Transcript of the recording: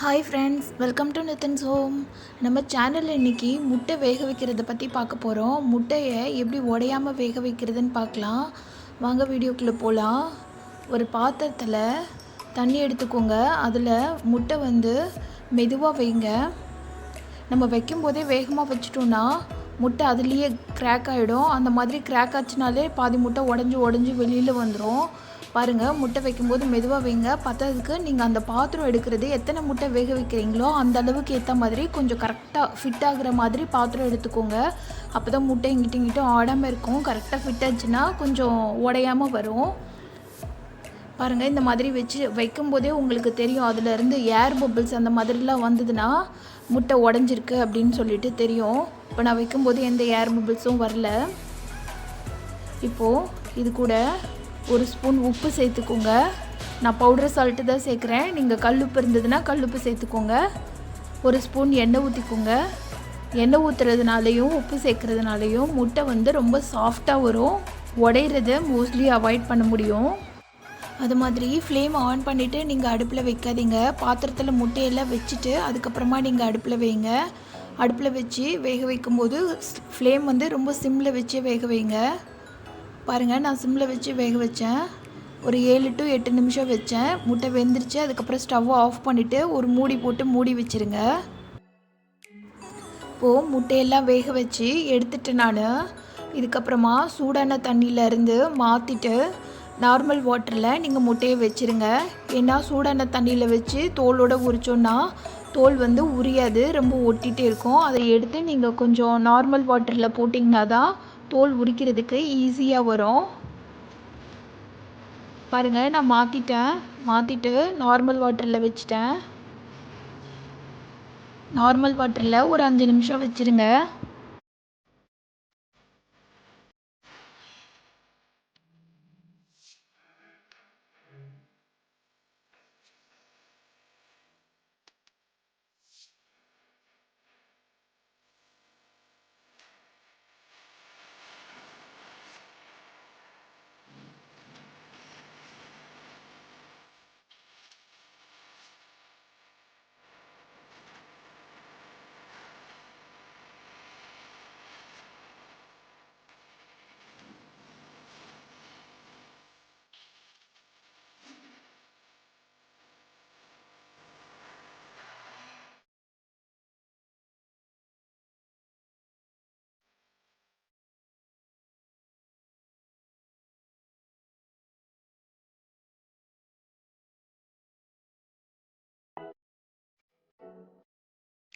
Hi friends welcome to Nithan's home நம்ம சேனலில் இன்றைக்கி முட்டை வேக வைக்கிறத பற்றி பார்க்க போகிறோம் முட்டையை எப்படி உடையாமல் வேக வைக்கிறதுன்னு பார்க்கலாம். வாங்க வீடியோக்குள்ளே போகலாம் ஒரு பாத்திரத்தில் தண்ணி எடுத்துக்கோங்க. அதில் முட்டை வந்து மெதுவாக வைங்க. நம்ம வைக்கும்போதே வேகமாக வச்சிட்டோன்னா முட்டை அதுலேயே கிராக் ஆகிடும் அந்த மாதிரி கிராக் ஆச்சுனாலே பாதி முட்டை உடஞ்சி உடஞ்சி வெளியில் வந்துடும் பாருங்கள் முட்டை வைக்கும்போது மெதுவாக வைங்க. பத்ததுக்கு நீங்கள் அந்த பாத்திரம் எடுக்கிறது எத்தனை முட்டை வேக வைக்கிறீங்களோ அந்த அளவுக்கு ஏற்ற மாதிரி கொஞ்சம் கரெக்டாக ஃபிட் ஆகுற மாதிரி பாத்திரம் எடுத்துக்கோங்க. அப்போ தான் முட்டை இங்கிட்ட இங்கிட்டும் ஆடாமல் இருக்கும். கரெக்டாக ஃபிட் ஆச்சுன்னா கொஞ்சம் உடையாமல் வரும். பாருங்கள் இந்த மாதிரி வச்சு வைக்கும்போதே உங்களுக்கு தெரியும். அதுலேருந்து ஏர் பபிள்ஸ் அந்த மாதிரிலாம் வந்ததுன்னா முட்டை உடஞ்சிருக்கு அப்படின்னு சொல்லிட்டு தெரியும். இப்போ நான் வைக்கும்போது எந்த ஏர் பபிள்ஸும் வரல. இப்போது இது கூட ஒரு ஸ்பூன் உப்பு சேர்த்துக்கோங்க. நான் பவுடர் சால்ட்டு தான் சேர்க்குறேன். நீங்கள் கல்லுப்பு இருந்ததுன்னா கல்லுப்பு சேர்த்துக்கோங்க. ஒரு ஸ்பூன் எண்ணெய் ஊற்றிக்கோங்க எண்ணெய் ஊற்றுறதுனாலையும் உப்பு சேர்க்குறதுனாலையும் முட்டை வந்து ரொம்ப சாஃப்டாக வரும். உடையிறத மோஸ்ட்லி அவாய்ட் பண்ண முடியும். அது மாதிரி ஃப்ளேம் ஆன் பண்ணிவிட்டு நீங்கள் அடுப்பில் வைக்காதீங்க. பாத்திரத்தில் முட்டையெல்லாம் வச்சுட்டு அதுக்கப்புறமா நீங்கள் அடுப்பில் வைங்க. அடுப்பில் வச்சு வேக வைக்கும்போது ஃப்ளேம் வந்து ரொம்ப சிம்மில் வச்சு வேக வைங்க. பாருங்கள் நான் சிம்மில் வச்சு வேக வச்சேன். ஒரு ஏழு டு எட்டு நிமிஷம் வச்சேன். முட்டை வெந்துருச்சு. அதுக்கப்புறம் ஸ்டவ்வை ஆஃப் பண்ணிவிட்டு ஒரு மூடி போட்டு மூடி வச்சுருங்க. இப்போது முட்டையெல்லாம் வேக வச்சு எடுத்துட்டு நான் இதுக்கப்புறமா சூடான தண்ணியிலேருந்து மாற்றிட்டு நார்மல் வாட்டரில் நீங்கள் முட்டையை வச்சுருங்க. ஏன்னா சூடான தண்ணியில் வச்சு தோலோடு உரிச்சோன்னா தோல் வந்து உரியாது ரொம்ப ஒட்டிகிட்டே இருக்கும். அதை எடுத்து நீங்கள் கொஞ்சம் நார்மல் வாட்டரில் போட்டிங்கன்னா தான் தோல் உரிக்கிறதுக்கு ஈஸியாக வரும். பாருங்கள் நான் மாற்றிட்டேன் மாற்றிட்டு நார்மல் வாட்டரில் வச்சுட்டேன். நார்மல் வாட்டரில் ஒரு அஞ்சு நிமிஷம் வச்சுருங்க.